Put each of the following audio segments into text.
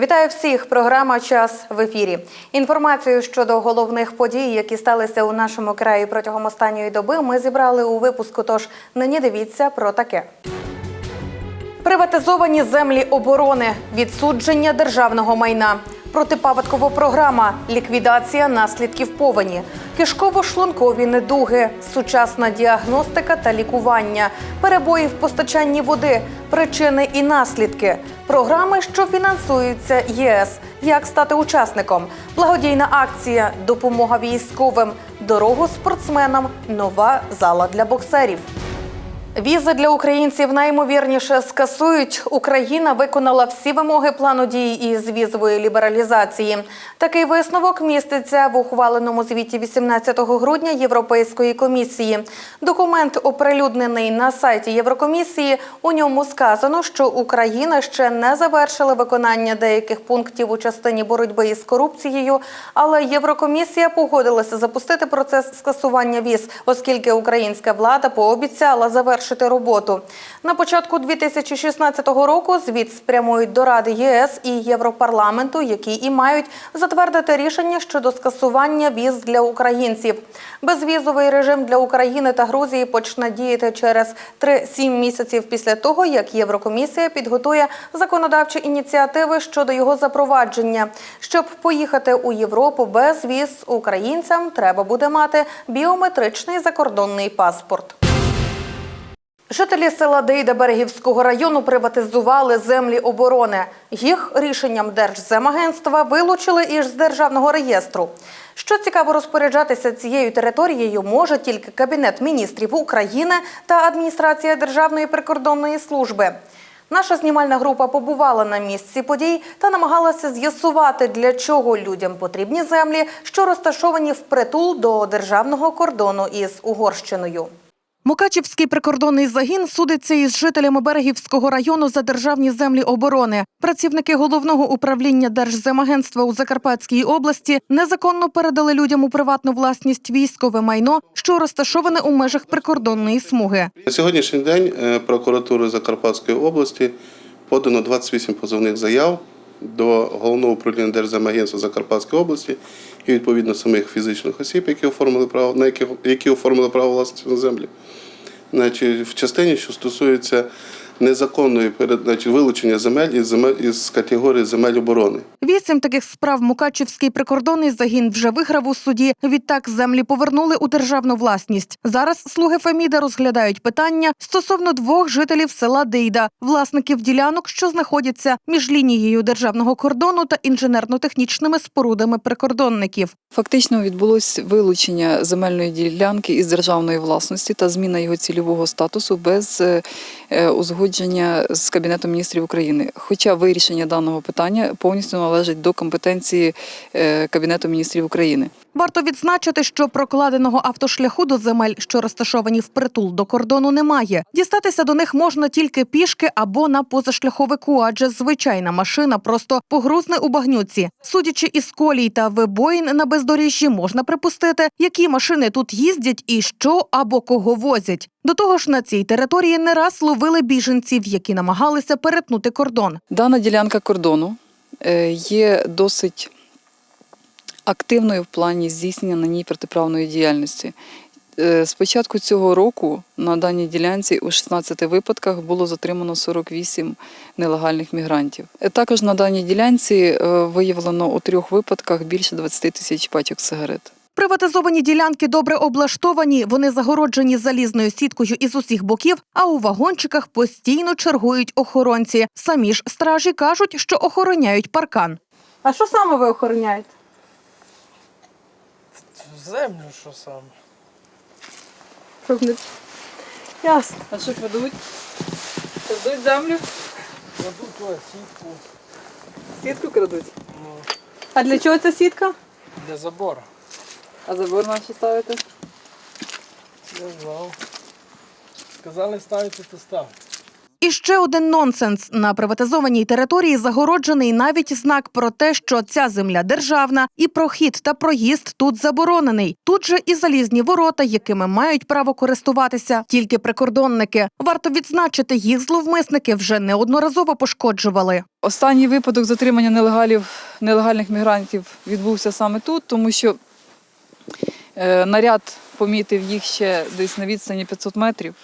Вітаю всіх! Програма Час в ефірі. Інформацію щодо головних подій, які сталися у нашому краї протягом останньої доби, ми зібрали у випуску. Тож нині дивіться про таке. Приватизовані землі оборони, відсудження державного майна, протипаводкова програма, ліквідація наслідків повені, кишково-шлункові недуги, сучасна діагностика та лікування, перебої в постачанні води, причини і наслідки, програми, що фінансуються ЄС, як стати учасником, благодійна акція, допомога військовим, дорогу спортсменам, нова зала для боксерів. Візи для українців найімовірніше скасують. Україна виконала всі вимоги плану дій із візової лібералізації. Такий висновок міститься в ухваленому звіті 18 грудня Європейської комісії. Документ оприлюднений на сайті Єврокомісії. У ньому сказано, що Україна ще не завершила виконання деяких пунктів у частині боротьби із корупцією, але Єврокомісія погодилася запустити процес скасування віз, оскільки українська влада пообіцяла завершити роботу. На початку 2016 року звіт спрямують до Ради ЄС і Європарламенту, які і мають затвердити рішення щодо скасування віз для українців. Безвізовий режим для України та Грузії почне діяти через 3-7 місяців після того, як Єврокомісія підготує законодавчі ініціативи щодо його запровадження. Щоб поїхати у Європу без віз українцям, треба буде мати біометричний закордонний паспорт. Жителі села Дейда Берегівського району приватизували землі оборони. Їх рішенням Держземагентства вилучили із державного реєстру. Що цікаво, розпоряджатися цією територією може тільки Кабінет міністрів України та адміністрація Державної прикордонної служби. Наша знімальна група побувала на місці подій та намагалася з'ясувати, для чого людям потрібні землі, що розташовані впритул до державного кордону із Угорщиною. Мукачівський прикордонний загін судиться із жителями Берегівського району за державні землі оборони. Працівники головного управління Держземагентства у Закарпатській області незаконно передали людям у приватну власність військове майно, що розташоване у межах прикордонної смуги. На сьогоднішній день е, прокуратурою Закарпатської області подано 28 позовних заяв до головного управління Держземагентства Закарпатської області і відповідно самих фізичних осіб, які оформили право на які, які оформили право власності на землі. Значить, в частині, що стосується незаконної перед- значить, вилучення земель із земель із категорії земель оборони. Вісім таких справ Мукачівський прикордонний загін вже виграв у суді. Відтак землі повернули у державну власність. Зараз слуги Феміда розглядають питання стосовно двох жителів села Дейда, власників ділянок, що знаходяться між лінією державного кордону та інженерно-технічними спорудами прикордонників. Фактично відбулось вилучення земельної ділянки із державної власності та зміна його цільового статусу без е, узгодження з Кабінетом міністрів України. Хоча вирішення даного питання повністю належить до компетенції е, Кабінету міністрів України. Варто відзначити, що прокладеного автошляху до земель, що розташовані впритул до кордону, немає. Дістатися до них можна тільки пішки або на позашляховику, адже звичайна машина просто погрузне у багнюці. Судячи із колій та вибоїн на бездоріжжі, можна припустити, які машини тут їздять і що або кого возять. До того ж, на цій території не раз ловили біженців, які намагалися перетнути кордон. Дана ділянка кордону е, є досить активною в плані здійснення на ній протиправної діяльності. Е, З початку цього року на даній ділянці у 16 випадках було затримано 48 нелегальних мігрантів. Е, Також на даній ділянці виявлено у трьох випадках більше 20 тисяч пачок сигарет. Приватизовані ділянки добре облаштовані, вони загороджені залізною сіткою із усіх боків, а у вагончиках постійно чергують охоронці. Самі ж стражі кажуть, що охороняють паркан. А що саме ви охороняєте? Землю що саме? Ясно. А що крадуть? Крадуть землю? Кладу твою сітку Сітку крадуть. ну, А для чого ця сітка? для забору. А забор наші ставити? Я знав. Сказали ставити, то став. І ще один нонсенс на приватизованій території загороджений навіть знак про те, що ця земля державна, і прохід та проїзд тут заборонений. Тут же і залізні ворота, якими мають право користуватися тільки прикордонники. Варто відзначити, їх зловмисники вже неодноразово пошкоджували. Останній випадок затримання нелегалів, нелегальних мігрантів відбувся саме тут, тому що наряд помітив їх ще десь на відстані 500 метрів.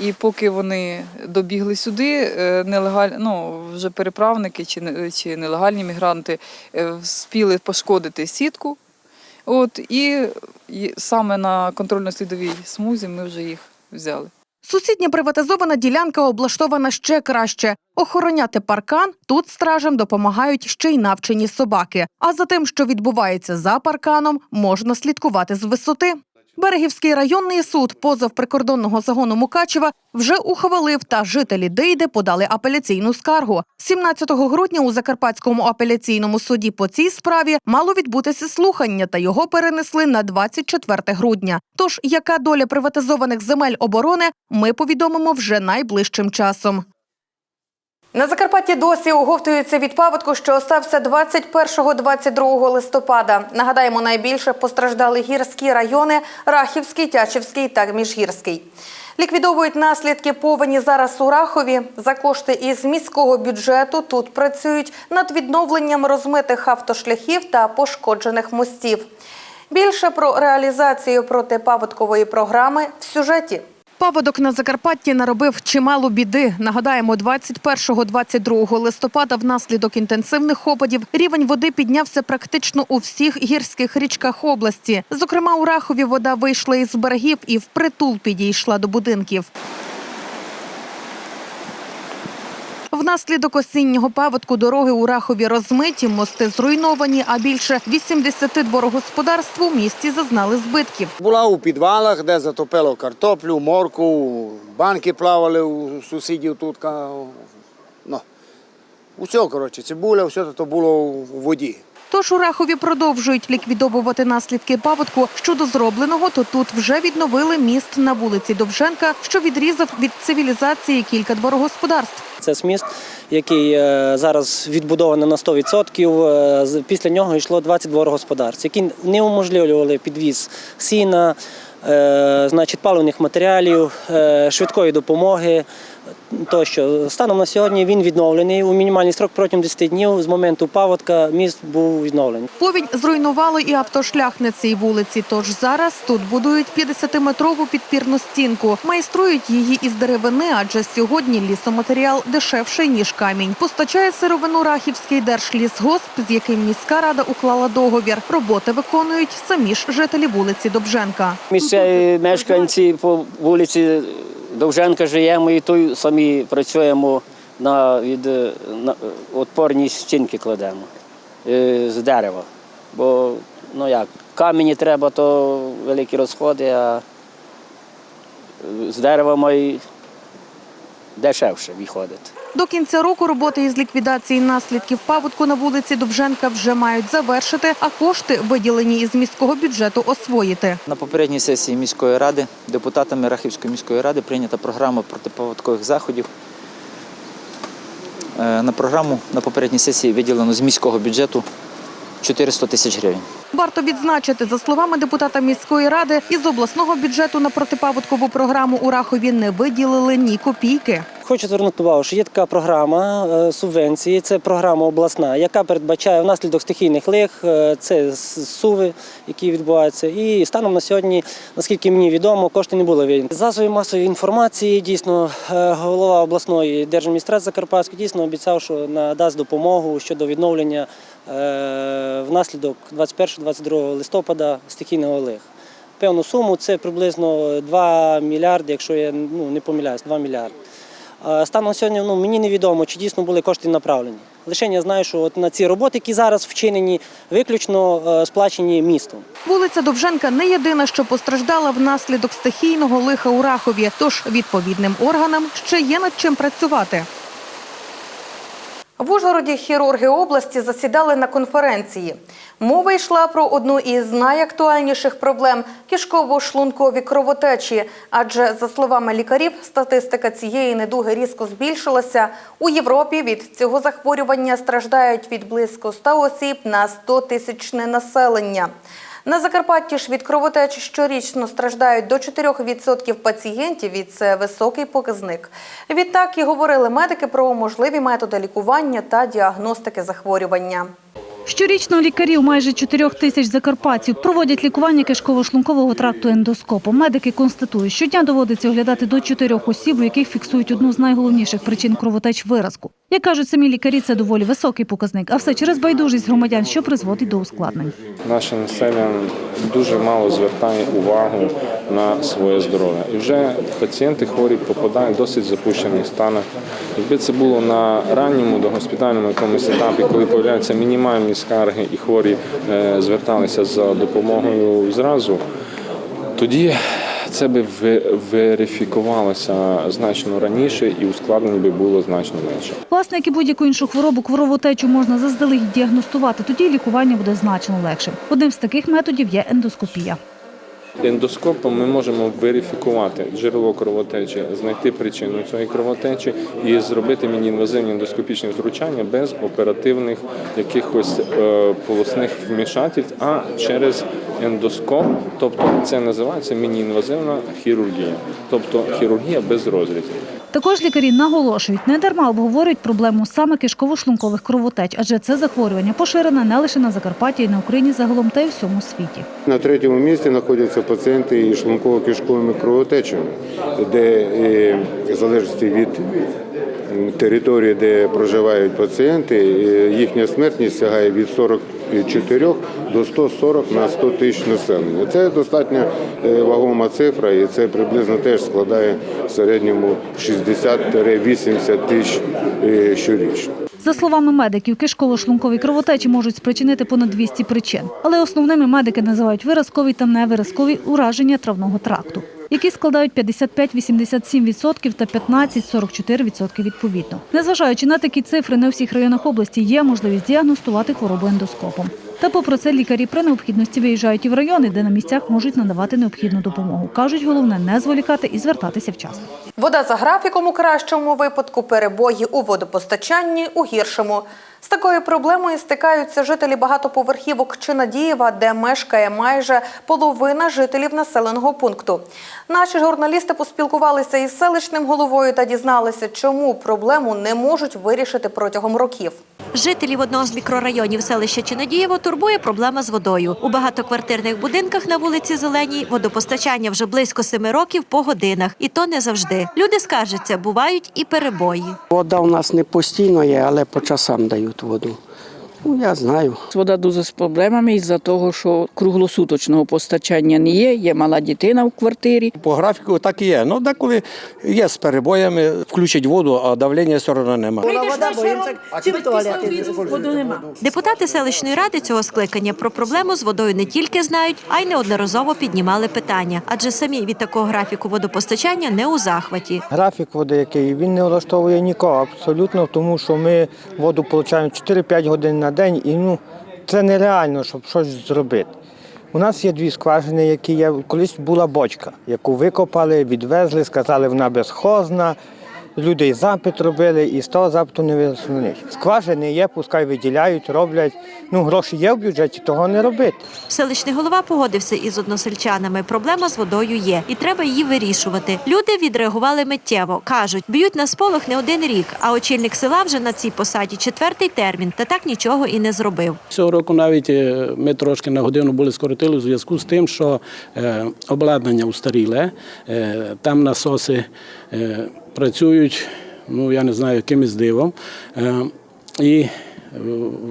І поки вони добігли сюди, е, нелегаль, ну, вже переправники чи, чи нелегальні мігранти спіли пошкодити сітку. От, і саме на контрольно-слідовій смузі ми вже їх взяли. Сусідня приватизована ділянка облаштована ще краще. Охороняти паркан тут стражам допомагають ще й навчені собаки. А за тим, що відбувається за парканом, можна слідкувати з висоти. Берегівський районний суд позов прикордонного загону Мукачева вже ухвалив, та жителі Дейде подали апеляційну скаргу. 17 грудня у Закарпатському апеляційному суді по цій справі мало відбутися слухання, та його перенесли на 24 грудня. Тож, яка доля приватизованих земель оборони, ми повідомимо вже найближчим часом. На Закарпатті досі оговтуються від паводку, що остався 21-22 листопада. Нагадаємо, найбільше постраждали гірські райони Рахівський, Тячівський та Міжгірський. Ліквідовують наслідки повені зараз у Рахові. За кошти із міського бюджету тут працюють над відновленням розмитих автошляхів та пошкоджених мостів. Більше про реалізацію протипаводкової програми в сюжеті. Паводок на Закарпатті наробив чимало біди. Нагадаємо, 21-22 листопада внаслідок інтенсивних опадів рівень води піднявся практично у всіх гірських річках області. Зокрема, у Рахові вода вийшла із берегів і впритул підійшла до будинків. Внаслідок осіннього паводку дороги у Рахові розмиті, мости зруйновані, а більше 80 дворогосподарств у місті зазнали збитків. Була у підвалах, де затопило картоплю, морку, банки плавали у сусідів тут. Ну, Усього, коротше, цибуля, все це було у воді. Тож у Рахові продовжують ліквідовувати наслідки паводку. Щодо зробленого, то тут вже відновили міст на вулиці Довженка, що відрізав від цивілізації кілька дворогосподарств. Це сміст, який е, зараз відбудований на 100%. Е, Після нього йшло 22 господарств, які не уможливлювали підвіз сіна, е, значить, паливних матеріалів, швидкої допомоги. Тощо станом на сьогодні він відновлений у мінімальний строк протягом 10 днів з моменту паводка міст був відновлений. Повінь зруйнувало і автошлях на цій вулиці. Тож зараз тут будують 50-метрову підпірну стінку. Майструють її із деревини, адже сьогодні лісоматеріал дешевший ніж камінь. Постачає сировину Рахівський держлісгосп, з яким міська рада уклала договір. Роботи виконують самі ж жителі вулиці Добженка. Місцеві мешканці по вулиці Довженка живемо і ту самі працюємо на, від, е, на отпорні стінки кладемо е, з дерева. Бо ну як, камені треба, то великі розходи, а з дерева має дешевше виходить. До кінця року роботи із ліквідації наслідків паводку на вулиці Довженка вже мають завершити, а кошти, виділені із міського бюджету, освоїти. На попередній сесії міської ради депутатами Рахівської міської ради прийнята програма протипаводкових заходів. Е, На програму на попередній сесії виділено з міського бюджету 400 тисяч гривень. Варто відзначити, за словами депутата міської ради, із обласного бюджету на протипаводкову програму у Рахові не виділили ні копійки. Хочу звернути увагу, що є така програма е, субвенції, це програма обласна, яка передбачає внаслідок стихійних лих, е, це суви, які відбуваються. І станом на сьогодні, наскільки мені відомо, кошти не були виділені. Засоби масової інформації дійсно е, голова обласної держадміністрації Закарпатської дійсно обіцяв, що надасть допомогу щодо відновлення внаслідок 21-22 листопада стихійного лих. Певну суму це приблизно 2 мільярди, якщо я ну, не помиляюсь, 2 мільярди. Станом сьогодні ну, мені невідомо, чи дійсно були кошти направлені. Лише я знаю, що от на ці роботи, які зараз вчинені, виключно е, сплачені містом. Вулиця Довженка не єдина, що постраждала внаслідок стихійного лиха у Рахові, тож відповідним органам ще є над чим працювати. В Ужгороді хірурги області засідали на конференції. Мова йшла про одну із найактуальніших проблем кишково-шлункові кровотечі. Адже, за словами лікарів, статистика цієї недуги різко збільшилася. У Європі від цього захворювання страждають від близько 100 осіб на 100 тисячне населення. На Закарпатті ж від кровотечі щорічно страждають до 4% пацієнтів, і це високий показник. Відтак і говорили медики про можливі методи лікування та діагностики захворювання. Щорічно лікарів майже 4 тисяч закарпатців проводять лікування кишково-шлункового тракту ендоскопом. Медики констатують, щодня доводиться оглядати до 4 осіб, у яких фіксують одну з найголовніших причин кровотеч виразку. Як кажуть самі лікарі, це доволі високий показник, а все через байдужість громадян, що призводить до ускладнень. Наше населення дуже мало звертає увагу на своє здоров'я. І вже пацієнти хворі попадають в досить запущений стан. Якби це було на ранньому догоспітальному якомусь етапі, коли з'являються мінімальні скарги і хворі е, зверталися за допомогою зразу, тоді це би верифікувалося значно раніше і ускладнень би було значно менше. Власне, як і будь-яку іншу хворобу, кровотечу можна заздалегідь діагностувати, тоді лікування буде значно легшим. Одним з таких методів є ендоскопія. Ендоскопом ми можемо верифікувати джерело кровотечі, знайти причину цієї кровотечі і зробити міні-інвазивні ендоскопічні втручання без оперативних якихось е, полосних вмішательств, а через ендоскоп. Тобто це називається міні-інвазивна хірургія, тобто хірургія без розрізів. Також лікарі наголошують, не дарма обговорюють проблему саме кишково-шлункових кровотеч, адже це захворювання поширене не лише на Закарпатті, і на Україні загалом та й у всьому світі. На третьому місці знаходяться пацієнти із шлунково-кишковими кровотечами, де е, в залежності від території, де проживають пацієнти, е, їхня смертність сягає від 44 до 140 на 100 тисяч населення. Це достатньо е, вагома цифра, і це приблизно теж складає в середньому 60-80 тисяч щорічно. За словами медиків, кишково-шлункові кровотечі можуть спричинити понад 200 причин. Але основними медики називають виразкові та невиразкові ураження травного тракту, які складають 55-87% та 15-44% відповідно. Незважаючи на такі цифри, не у всіх районах області є можливість діагностувати хворобу ендоскопом. Та попри це лікарі при необхідності виїжджають і в райони, де на місцях можуть надавати необхідну допомогу. Кажуть, головне не зволікати і звертатися вчасно. Вода за графіком у кращому випадку, перебої у водопостачанні у гіршому. З такою проблемою стикаються жителі багатоповерхівок Чинадієва, де мешкає майже половина жителів населеного пункту. Наші журналісти поспілкувалися із селищним головою та дізналися, чому проблему не можуть вирішити протягом років. Жителів одного з мікрорайонів селища Чинодієво турбує проблема з водою. У багатоквартирних будинках на вулиці Зеленій водопостачання вже близько семи років по годинах, і то не завжди. Люди скаржаться, бувають і перебої. Вода у нас не постійно є, але по часам дають воду. Ну, я знаю. Вода дуже з проблемами із-за того, що круглосуточного постачання не є, є мала дитина в квартирі. По графіку так і є. Ну, деколи є з перебоями, включать воду, а давлення все одно немає. Депутати селищної ради цього скликання про проблему з водою не тільки знають, а й неодноразово піднімали питання, адже самі від такого графіку водопостачання не у захваті. Графік води, який він не влаштовує нікого абсолютно, тому що ми воду отримуємо 4-5 годин на день, і ну це нереально, щоб щось зробити. У нас є дві скважини, які є. Колись була бочка, яку викопали, відвезли, сказали, вона безхозна. Люди і запит робили, і з того запиту не вийшло них. Скважини є, пускай виділяють, роблять. Ну, гроші є в бюджеті, того не робити. Селищний голова погодився із односельчанами. Проблема з водою є, і треба її вирішувати. Люди відреагували миттєво. кажуть, б'ють на сполох не один рік. А очільник села вже на цій посаді четвертий термін, та так нічого і не зробив. Цього року навіть е, ми трошки на годину були скоротили у зв'язку з тим, що е, обладнання устаріле, е, там насоси працюють, ну я не знаю, якимось дивом. Е, і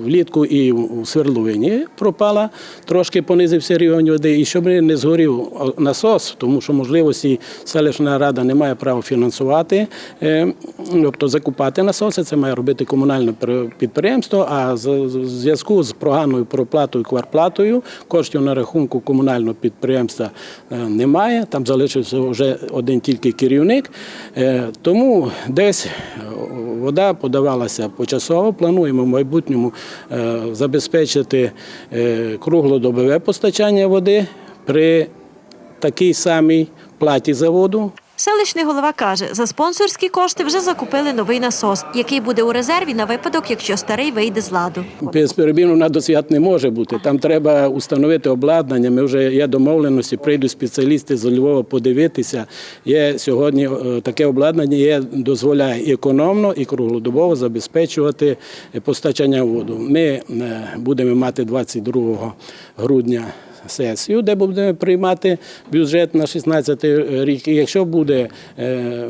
влітку і у свердловині пропала, трошки понизився рівень води, і щоб не згорів насос, тому що можливості селищна рада не має права фінансувати, е, тобто закупати насоси, це має робити комунальне підприємство. А в зв'язку з проганою проплатою кварплатою коштів на рахунку комунального підприємства е, немає. Там залишився вже один тільки керівник. Е, Тому десь вода подавалася почасово. Плануємо в майбутньому е, забезпечити е, круглодобове постачання води при такій самій платі за воду. Селищний голова каже, за спонсорські кошти вже закупили новий насос, який буде у резерві на випадок, якщо старий вийде з ладу. Безперебійно на до свят не може бути. Там треба установити обладнання. Ми вже є домовленості, прийдуть спеціалісти з Львова подивитися. Є сьогодні е, таке обладнання, є, дозволяє економно і круглодобово забезпечувати постачання воду. Ми е, будемо мати 22 грудня. Сесію, де будемо приймати бюджет на 16 рік. І якщо буде е,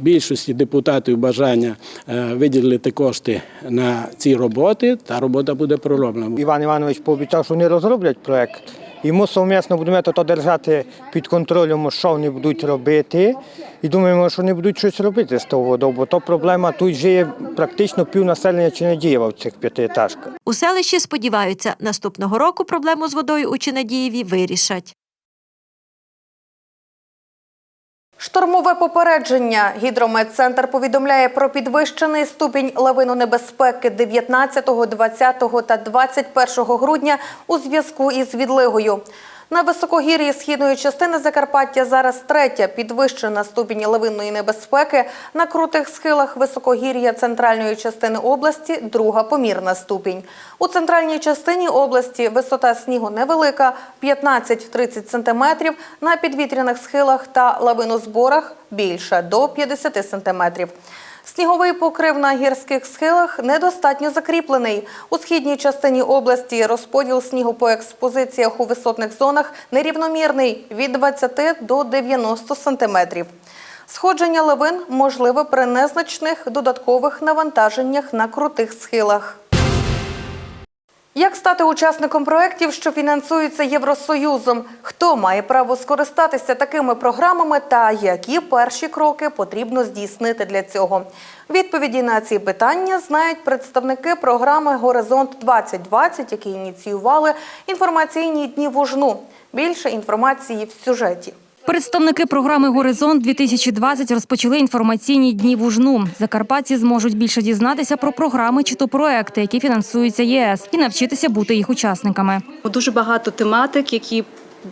більшості депутатів бажання е, виділити кошти на ці роботи, та робота буде пророблена. Іван Іванович пообіцяв, що не розроблять проект. І ми совмісно будемо то держати під контролем, що вони будуть робити. І думаємо, що вони будуть щось робити з того водою, бо то проблема тут жиє практично пів населення Чинодієва в цих п'ятиетажках. У селищі сподіваються, наступного року проблему з водою у Чинадієві вирішать. Штормове попередження. Гідрометцентр повідомляє про підвищений ступінь лавинонебезпеки 19, 20 та 21 грудня у зв'язку із відлигою. На високогір'ї східної частини Закарпаття зараз третя підвищена ступінь лавинної небезпеки. На крутих схилах високогір'я центральної частини області друга помірна ступінь. У центральній частині області висота снігу невелика 15-30 см, на підвітряних схилах та лавинозборах більша до 50 см. Сніговий покрив на гірських схилах недостатньо закріплений. У східній частині області розподіл снігу по експозиціях у висотних зонах нерівномірний від 20 до 90 сантиметрів. Сходження лавин можливе при незначних додаткових навантаженнях на крутих схилах. Як стати учасником проєктів, що фінансуються Євросоюзом? Хто має право скористатися такими програмами та які перші кроки потрібно здійснити для цього? Відповіді на ці питання знають представники програми Горизонт 2020, які ініціювали інформаційні дні вожну. Більше інформації в сюжеті. Представники програми Горизонт 2020 розпочали інформаційні дні в Ужну. Закарпатці зможуть більше дізнатися про програми чи то проекти, які фінансуються ЄС, і навчитися бути їх учасниками. Дуже багато тематик, які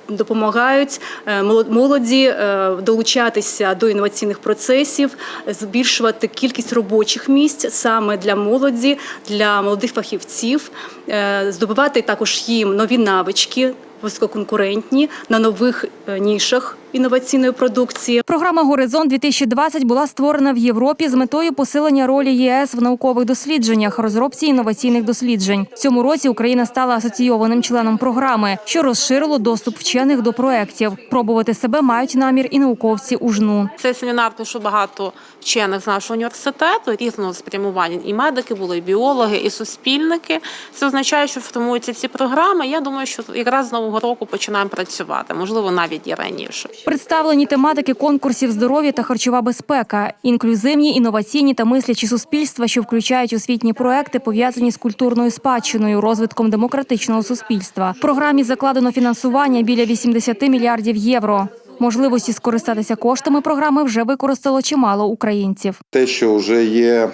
допомагають е, молоді е, долучатися до інноваційних процесів, збільшувати кількість робочих місць саме для молоді, для молодих фахівців, е, здобувати також їм нові навички. Висококонкурентні на нових нішах інноваційної продукції. Програма Горизонт 2020 була створена в Європі з метою посилення ролі ЄС в наукових дослідженнях, розробці інноваційних досліджень. В цьому році Україна стала асоційованим членом програми, що розширило доступ вчених до проєктів. Пробувати себе мають намір і науковці УЖНУ. Цей семінар пройшов багато вчених з нашого університету різного спрямування. І медики були, і біологи, і суспільники. Це означає, що формуються ці програми. Я думаю, що якраз з нового року починаємо працювати, можливо, навіть і раніше. Представлені тематики конкурсів здоров'я та харчова безпека, інклюзивні, інноваційні та мислячі суспільства, що включають освітні проекти, пов'язані з культурною спадщиною, розвитком демократичного суспільства. В програмі закладено фінансування біля 80 мільярдів євро. Можливості скористатися коштами програми вже використало чимало українців. Те, що вже є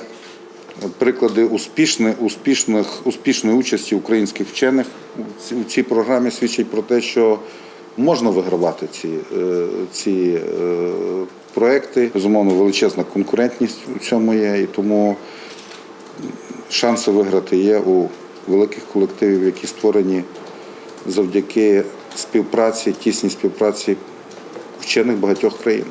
приклади успішних, успішних, успішної участі українських вчених у цій програмі, свідчить про те, що можна вигравати ці, е, ці е, проекти. Безумовно, величезна конкурентність у цьому є, і тому шанси виграти є у великих колективів, які створені завдяки співпраці, тісній співпраці вчених багатьох країн.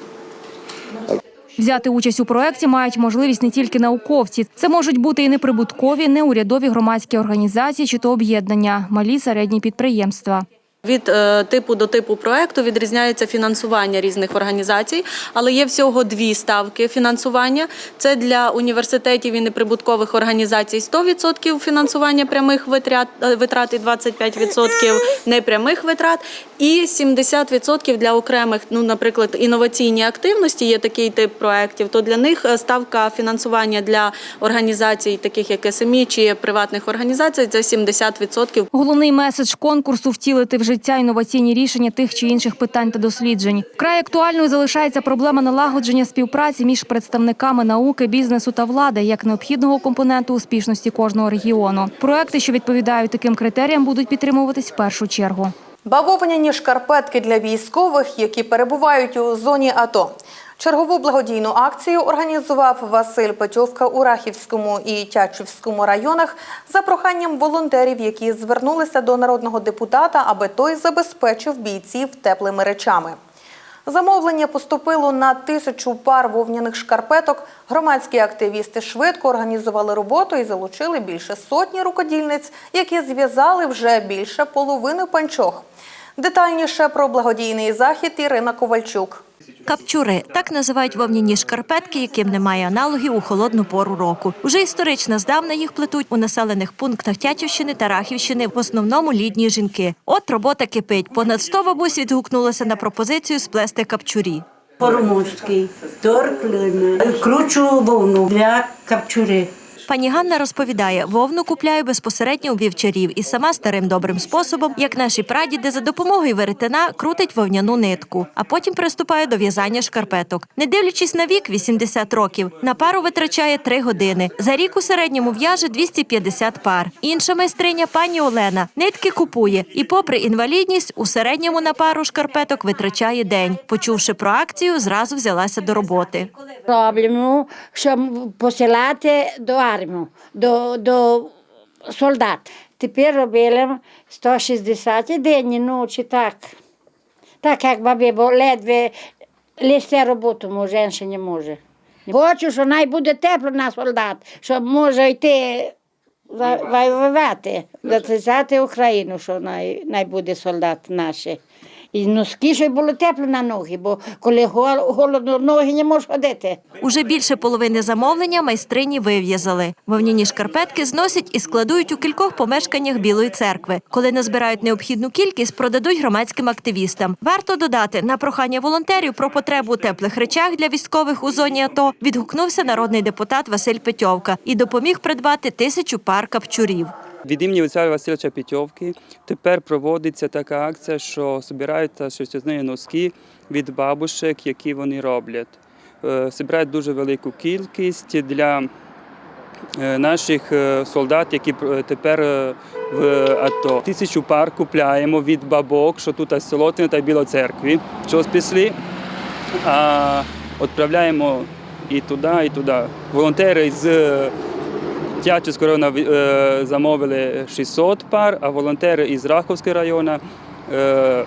Взяти участь у проєкті мають можливість не тільки науковці. Це можуть бути і неприбуткові, неурядові громадські організації чи то об'єднання, малі середні підприємства. Від е, типу до типу проекту відрізняється фінансування різних організацій, але є всього дві ставки фінансування. Це для університетів і неприбуткових організацій 100% фінансування прямих витрат, е, витрат і 25% непрямих витрат, і 70% для окремих, ну, наприклад, інноваційні активності. Є такий тип проєктів, то для них е, ставка фінансування для організацій, таких як СМІ чи приватних організацій, це 70%. Головний меседж конкурсу втілити в життя життя інноваційні рішення тих чи інших питань та досліджень. Вкрай актуальною залишається проблема налагодження співпраці між представниками науки, бізнесу та влади як необхідного компоненту успішності кожного регіону. Проекти, що відповідають таким критеріям, будуть підтримуватись в першу чергу. Бавовняні шкарпетки для військових, які перебувають у зоні АТО. Чергову благодійну акцію організував Василь Петьовка у Рахівському і Тячівському районах за проханням волонтерів, які звернулися до народного депутата, аби той забезпечив бійців теплими речами. Замовлення поступило на тисячу пар вовняних шкарпеток. Громадські активісти швидко організували роботу і залучили більше сотні рукодільниць, які зв'язали вже більше половини панчох. Детальніше про благодійний захід Ірина Ковальчук. Капчури так називають вовняні шкарпетки, яким немає аналогів у холодну пору року. Уже історично здавна їх плетуть у населених пунктах Тячівщини та Рахівщини, в основному літні жінки. От робота кипить. Понад 100 бабусь відгукнулося на пропозицію сплести капчурі. По-румунськи. Торклина. Кручу вовну для капчури. Пані Ганна розповідає, вовну купляю безпосередньо у вівчарів і сама старим добрим способом, як наші прадіди, за допомогою веретена крутить вовняну нитку, а потім приступає до в'язання шкарпеток. Не дивлячись на вік 80 років, на пару витрачає 3 години. За рік у середньому в'яже 250 пар. Інша майстриня пані Олена нитки купує і, попри інвалідність, у середньому на пару шкарпеток витрачає день. Почувши про акцію, зразу взялася до роботи. Роблимо, щоб посилати до армію, до, до солдат. Тепер робимо 160 день ночі, так. Так, як бабі, бо ледве лізти роботу, може, жінка не може. Хочу, що най буде тепло на солдат, щоб може йти воювати, захищати Україну, що най, най буде солдат наші. І носки, щоб було тепло на ноги, бо коли гол- голодно, ноги не можеш ходити. Уже більше половини замовлення майстрині вив'язали. Вовняні шкарпетки зносять і складують у кількох помешканнях Білої церкви. Коли назбирають необхідну кількість, продадуть громадським активістам. Варто додати, на прохання волонтерів про потребу у теплих речах для військових у зоні АТО відгукнувся народний депутат Василь Петьовка і допоміг придбати тисячу пар капчурів. Від імені Василя Васильовича Петьовки тепер проводиться така акція, що збираються шерстяні носки від бабушек, які вони роблять. Е, Збирають дуже велику кількість для е, наших е, солдат, які е, тепер е, в АТО. Тисячу пар купляємо від бабок, що тут з Солотини та Білоцеркві, що спісли, а відправляємо і туди, і туди. Волонтери з Тячівського району е, замовили 600 пар, а волонтери із Раховського району е,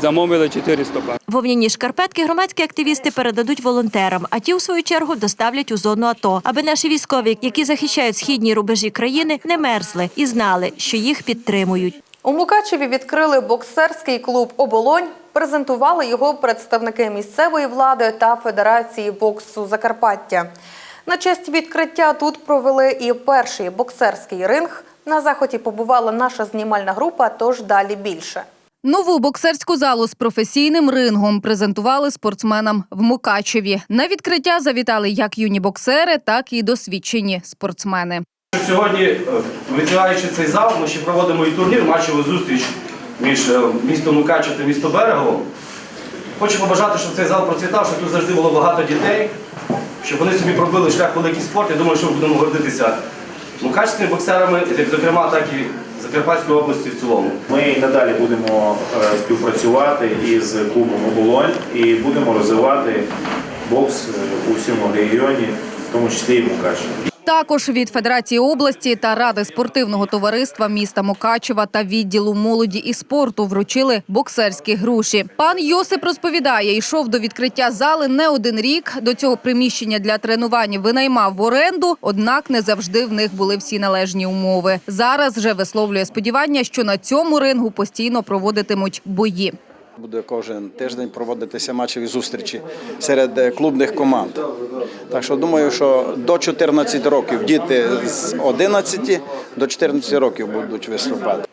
замовили 400 пар. Вовняні шкарпетки громадські активісти передадуть волонтерам, а ті, у свою чергу, доставлять у зону АТО, аби наші військові, які захищають східні рубежі країни, не мерзли і знали, що їх підтримують. У Мукачеві відкрили боксерський клуб Оболонь. Презентували його представники місцевої влади та Федерації боксу Закарпаття. На честь відкриття тут провели і перший боксерський ринг. На заході побувала наша знімальна група, тож далі більше. Нову боксерську залу з професійним рингом презентували спортсменам в Мукачеві. На відкриття завітали як юні боксери, так і досвідчені спортсмени. Сьогодні, е, відкриваючи цей зал, ми ще проводимо і турнір, матчеву зустріч між е, містом Мукачев та містом Берегово. Хочу побажати, щоб цей зал процвітав, щоб тут завжди було багато дітей, щоб вони собі пробили шлях великий спорт. Я думаю, що ми будемо гордитися мукачськими боксерами, зокрема, так і Закарпатської області в цілому. Ми надалі будемо е, співпрацювати із клубом Оболонь і будемо розвивати бокс е, у всьому регіоні, в тому числі і в Мукачеві. Також від Федерації області та Ради спортивного товариства міста Мукачева та відділу молоді і спорту вручили боксерські груші. Пан Йосип розповідає, йшов до відкриття зали не один рік. До цього приміщення для тренувань винаймав в оренду, однак не завжди в них були всі належні умови. Зараз же висловлює сподівання, що на цьому рингу постійно проводитимуть бої. Буде кожен тиждень проводитися матчеві зустрічі серед е, клубних команд. Так що думаю, що до 14 років діти з 11 до 14 років будуть виступати.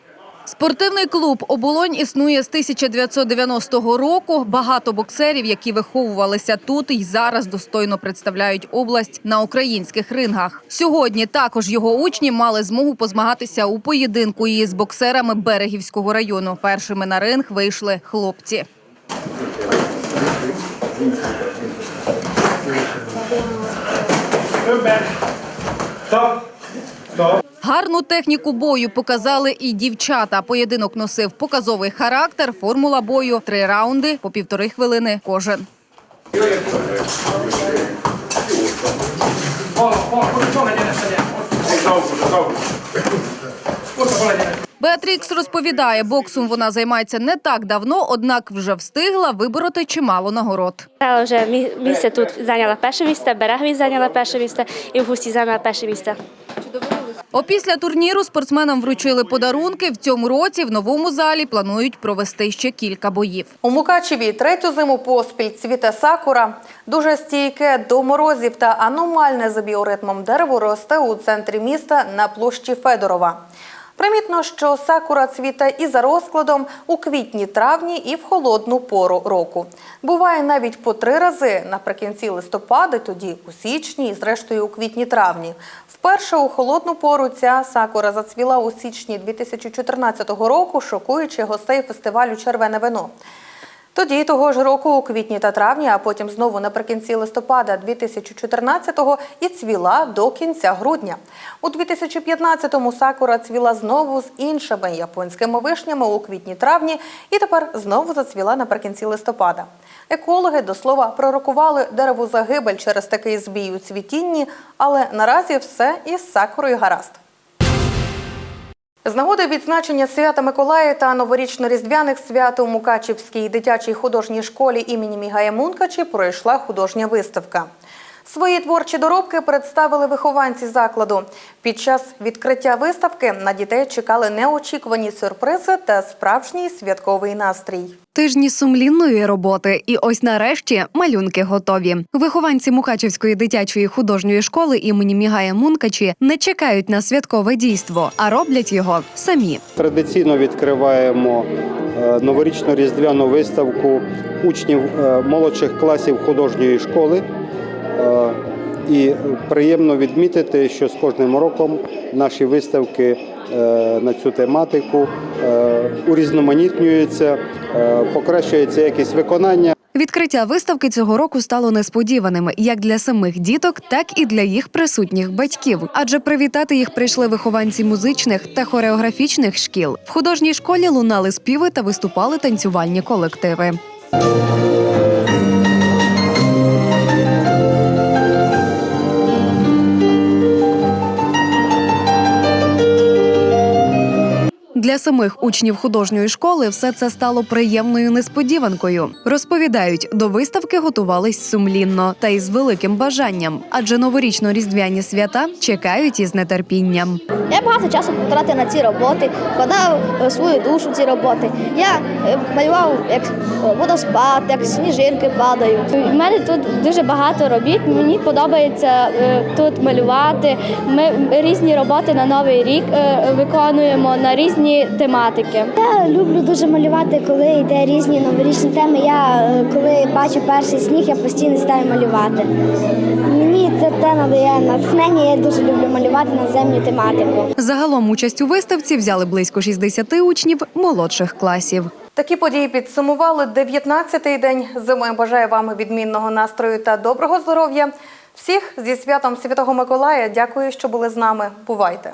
Спортивний клуб Оболонь існує з 1990 року. Багато боксерів, які виховувалися тут, і зараз достойно представляють область на українських рингах. Сьогодні також його учні мали змогу позмагатися у поєдинку із боксерами Берегівського району. Першими на ринг вийшли хлопці. Гарну техніку бою показали і дівчата. Поєдинок носив показовий характер, формула бою три раунди по півтори хвилини кожен. Беатрікс розповідає, боксом вона займається не так давно, однак вже встигла вибороти чимало нагород. Я вже місце тут зайняла перше місце, берегові зайняла перше місце і в густі зайняла перше місце. Опісля турніру спортсменам вручили подарунки. В цьому році в новому залі планують провести ще кілька боїв. У Мукачеві третю зиму поспіль цвіте сакура. Дуже стійке до морозів та аномальне за біоритмом дерево росте у центрі міста на площі Федорова. Примітно, що сакура цвіте і за розкладом у квітні-травні, і в холодну пору року. Буває навіть по три рази наприкінці листопада, тоді у січні і зрештою у квітні-травні. Вперше у холодну пору ця сакура зацвіла у січні 2014 року, шокуючи гостей фестивалю Червене вино. Тоді того ж року у квітні та травні, а потім знову наприкінці листопада 2014-го і цвіла до кінця грудня. У 2015-му сакура цвіла знову з іншими японськими вишнями у квітні-травні і тепер знову зацвіла наприкінці листопада. Екологи до слова пророкували дереву загибель через такий збій у цвітінні, але наразі все із сакурою гаразд. З нагоди відзначення свята Миколая та новорічно-різдвяних свят у Мукачівській дитячій художній школі імені Мігая Мункачі пройшла художня виставка. Свої творчі доробки представили вихованці закладу. Під час відкриття виставки на дітей чекали неочікувані сюрпризи та справжній святковий настрій. Тижні сумлінної роботи, і ось нарешті малюнки готові. Вихованці Мукачівської дитячої художньої школи імені Мігая Мункачі не чекають на святкове дійство, а роблять його самі. Традиційно відкриваємо е, новорічно-різдвяну виставку учнів е, молодших класів художньої школи. Е, І приємно відмітити, що з кожним роком наші виставки е, на цю тематику е, урізноманітнюються, покращується якість виконання. Відкриття виставки цього року стало несподіваним як для самих діток, так і для їх присутніх батьків. Адже привітати їх прийшли вихованці музичних та хореографічних шкіл. В художній школі лунали співи та виступали танцювальні колективи. Для самих учнів художньої школи все це стало приємною несподіванкою. Розповідають, до виставки готувались сумлінно та із великим бажанням, адже новорічно-різдвяні свята чекають із нетерпінням. Я багато часу потратив на ці роботи, вкладав е, свою душу в ці роботи. Я е, малював, як водоспад, як сніжинки падають. У мене тут дуже багато робіт. Мені подобається е, тут малювати. Ми різні роботи на новий рік виконуємо на різні тематики. Я люблю дуже малювати, коли йде різні новорічні теми. Я е, коли бачу перший сніг, я постійно стаю малювати. Мені ця тема дає натхнення. Я дуже люблю малювати наземну тематику. Загалом участь у виставці взяли близько 60 учнів молодших класів. Такі події підсумували 19-й день зими. Бажаю вам відмінного настрою та доброго здоров'я. Всіх зі святом Святого Миколая. Дякую, що були з нами. Бувайте!